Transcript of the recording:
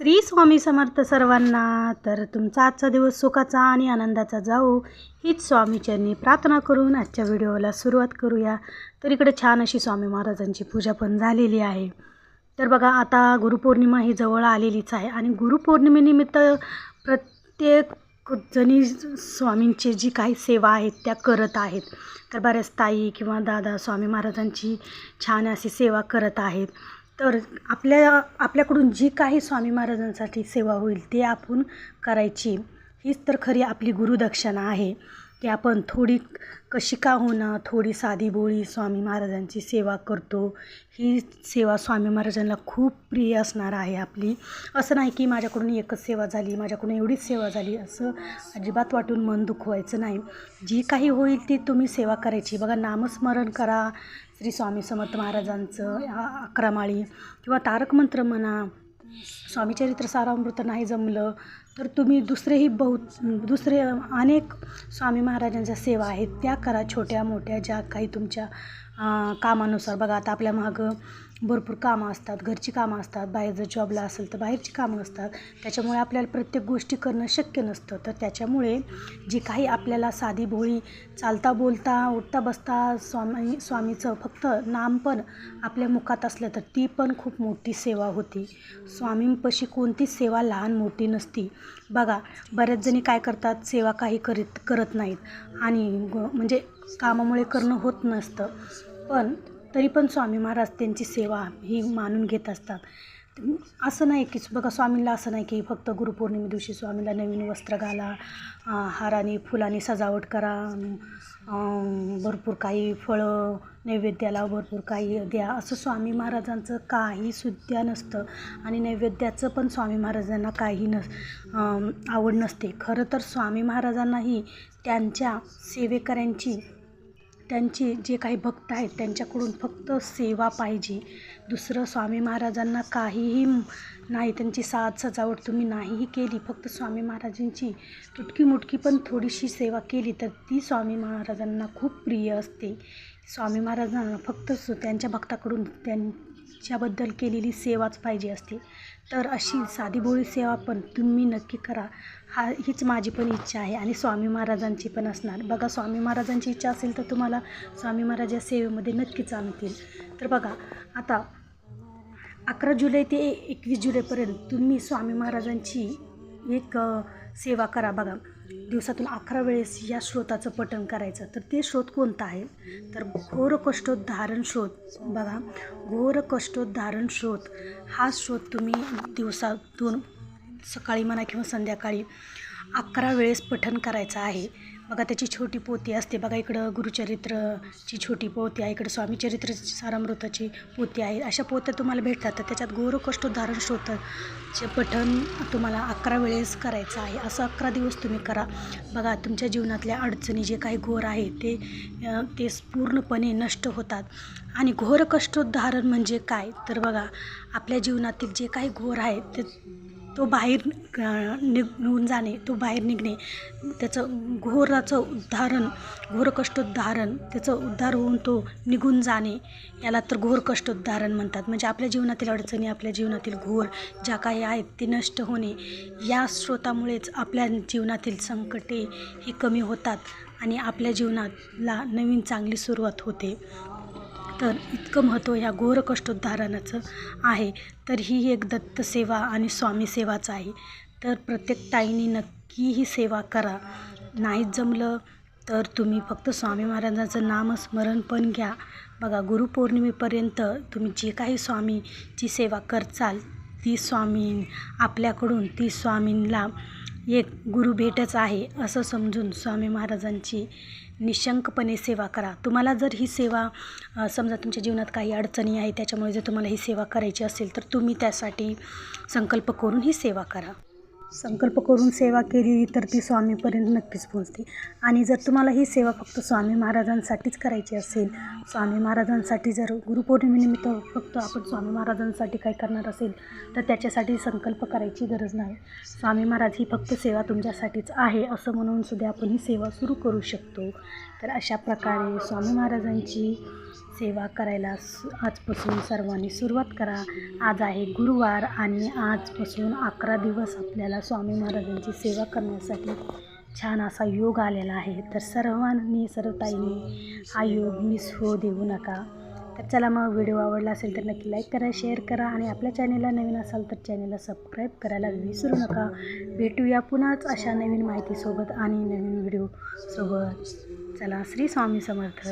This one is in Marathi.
श्री स्वामी समर्थ सर्वांना तर तुमचा आजचा दिवस सुखाचा आणि आनंदाचा जाओ हीच स्वामीचरणी प्रार्थना करून आजच्या व्हिडिओला सुरुवात करूया. तर इकडे छान अशी स्वामी महाराजांची पूजा पण झालेली आहे. तर बघा आता गुरुपौर्णिमा ही जवळ आलेलीच आहे आणि गुरुपौर्णिमेनिमित्त प्रत्येक जणी स्वामींची जी काही सेवा आहेत त्या करत आहेत. तर बऱ्याच ताई किंवा दादा स्वामी महाराजांची छान अशी सेवा करत आहेत. तर आपल्या आपल्याकडून जी काही स्वामी महाराजांसाठी सेवा होईल ते आपण करायची. हीच तर खरी आपली गुरुदक्षिणा आहे. की आपण थोडी कशी का होणार थोडी साधी बोळी स्वामी महाराजांची सेवा करतो. ही सेवा स्वामी महाराजांना खूप प्रिय असणार आहे आपली. असं नाही की माझ्याकडून एकच सेवा झाली माझ्याकडून एवढीच सेवा झाली असं अजिबात वाटून मन दुखवायचं नाही. जी काही होईल ती तुम्ही सेवा करायची. बघा नामस्मरण करा श्री स्वामी समर्थ महाराजांचं अकरामाळी अकरा माळी किंवा तारक मंत्र म्हणा स्वामीचरित्र सारामृत नाही जमलं तर तुम्ही दुसरेही बहु दुसरे अनेक स्वामी महाराजांच्या सेवा आहेत त्या करा छोट्या मोठ्या ज्या काही तुमच्या कामानुसार बघा आता आपल्या मागं भरपूर कामं असतात घरची कामं असतात बाहेर जर जॉबला असेल तर बाहेरची कामं असतात. त्याच्यामुळे आपल्याला प्रत्येक गोष्टी करणं शक्य नसतं. तर त्याच्यामुळे जी काही आपल्याला साधी भोळी चालता बोलता उठता बसता स्वामी स्वामीचं फक्त नाम पण आपल्या मुखात असलं तर ती पण खूप मोठी सेवा होती. स्वामींपाशी कोणतीच सेवा लहान मोठी नसती. बघा बऱ्याच जणी काय करतात सेवा काही करीत करत नाहीत. आणि ग- म्हणजे कामामुळे करणं होत नसतं. पण तरी पण स्वामी महाराज त्यांची सेवा ही मानून घेत असतात. असं नाही की बघा स्वामींना असं नाही की फक्त गुरुपौर्णिमे दिवशी स्वामीला नवीन वस्त्र घाला हाराने फुलाने सजावट करा भरपूर काही फळं नैवेद्याला भरपूर काही द्या. असं स्वामी महाराजांचं काही सुद्धा नसतं आणि नैवेद्याचं पण स्वामी महाराजांना काही नस आवड नसते. खरं तर स्वामी महाराजांनाही त्यांच्या सेवेकऱ्यांची त्यांचे जे काही भक्त आहेत त्यांच्याकडून फक्त सेवा पाहिजे. दुसरं स्वामी महाराजांना काहीही नाही त्यांची साज सजावट तुम्ही नाहीही केली फक्त स्वामी महाराजांची तुटकी मुटकी पण थोडीशी सेवा केली तर ती स्वामी महाराजांना खूप प्रिय असते. स्वामी महाराजांना फक्त त्यांच्या भक्ताकडून त्यां च्याबद्दल केलेली सेवाच पाहिजे असते. तर अशी साधीभोळी सेवा पण तुम्ही नक्की करा. हा हीच माझी पण इच्छा आहे आणि स्वामी महाराजांची पण असणार. बघा स्वामी महाराजांची इच्छा असेल तर तुम्हाला स्वामी महाराज या सेवेमध्ये नक्कीच आणतील. तर बघा आता अकरा जुलै ते एकवीस जुलैपर्यंत तुम्ही स्वामी महाराजांची एक सेवा करा. बघा दिवसातून अकरा वेळेस या श्रोताचं पठण करायचं. तर ते श्रोत कोणतं आहे? तर घोर कष्टोद्धारण श्रोत बघा घोर कष्टोद्धारण श्रोत हा श्रोत तुम्ही दिवसातून सकाळी म्हणा किंवा संध्याकाळी अकरा वेळेस पठण करायचं आहे. बघा त्याची छोटी पोती असते बघा इकडं गुरुचरित्रची छोटी पोती आहे इकडं स्वामीचरित्र सारामृताची पोती आहे. अशा पोत्या तुम्हाला भेटतात तर त्याच्यात गौरव कष्टोद्धारण श्रोताचे पठण तुम्हाला अकरा वेळेस करायचं आहे. असं अकरा दिवस तुम्ही करा. बघा तुमच्या जीवनातल्या अडचणी जे काही घोर आहे ते ते पूर्णपणे नष्ट होतात. आणि घोर कष्टोद्धारण म्हणजे काय? तर बघा आपल्या जीवनातील जे काही घोर आहे ते तो बाहेर निघ निघून जाणे तो बाहेर निघणे त्याचं घोराचं उद्धारण घोर कष्टोद्धारण त्याचं उद्धार होऊन तो निघून जाणे याला तर घोर कष्टोद्धारण म्हणतात. म्हणजे आपल्या जीवनातील अडचणी आपल्या जीवनातील घोर ज्या काही आहेत ते नष्ट होणे या स्रोतामुळेच आपल्या जीवनातील संकटे ही कमी होतात आणि आपल्या जीवनाला नवीन चांगली सुरुवात होते. तर इतकं महत्त्व ह्या घोर कष्टोद्धारणाचं आहे. तर ही एक दत्त सेवा आणि स्वामी सेवाच आहे. तर प्रत्येक ताईने नक्की ही सेवा करा. नाहीच जमलं तर तुम्ही फक्त स्वामी महाराजांचं नामस्मरण पण घ्या. बघा गुरुपौर्णिमेपर्यंत तुम्ही जे काही स्वामीची सेवा करचाल ती स्वामी आपल्याकडून ती स्वामींना एक गुरु भेटच आहे असं समजून स्वामी महाराजांची निशंकपणे सेवा करा. तुम्हाला जर ही सेवा समजा तुमच्या जीवनात काही अडचणी आहे त्याच्यामुळे जर तुम्हाला ही सेवा करायची असेल तर तुम्ही त्यासाठी संकल्प करून ही सेवा करा. संकल्प करून सेवा केली तर ती स्वामीपर्यंत नक्कीच पोहोचते. आणि जर तुम्हाला ही सेवा फक्त स्वामी महाराजांसाठीच करायची असेल स्वामी महाराजांसाठी जर गुरुपौर्णिमेनिमित्त फक्त आपण स्वामी महाराजांसाठी काय करणार असेल तर त्याच्यासाठी संकल्प करायची गरज नाही. स्वामी महाराज ही फक्त सेवा तुमच्यासाठीच आहे असं म्हणून सुद्धा आपण ही सेवा सुरू करू शकतो. तर अशा प्रकारे स्वामी महाराजांची सेवा करायला सु आजपासून सर्वांनी सुरुवात करा. आज आहे गुरुवार आणि आजपासून अकरा दिवस आपल्याला स्वामी महाराजांची सेवा करण्यासाठी छान असा योग आलेला आहे. तर सर्वांनी सर्वताईनी हा योग मिस हो देऊ नका. तर चला मग व्हिडिओ आवडला असेल तर नक्की लाईक करा शेअर करा आणि आपल्या चॅनेलला नवीन असाल तर चॅनेलला सबस्क्राईब करायला विसरू नका. भेटूया पुन्हाच अशा नवीन माहितीसोबत आणि नवीन व्हिडिओसोबत. चला श्री स्वामी समर्थ.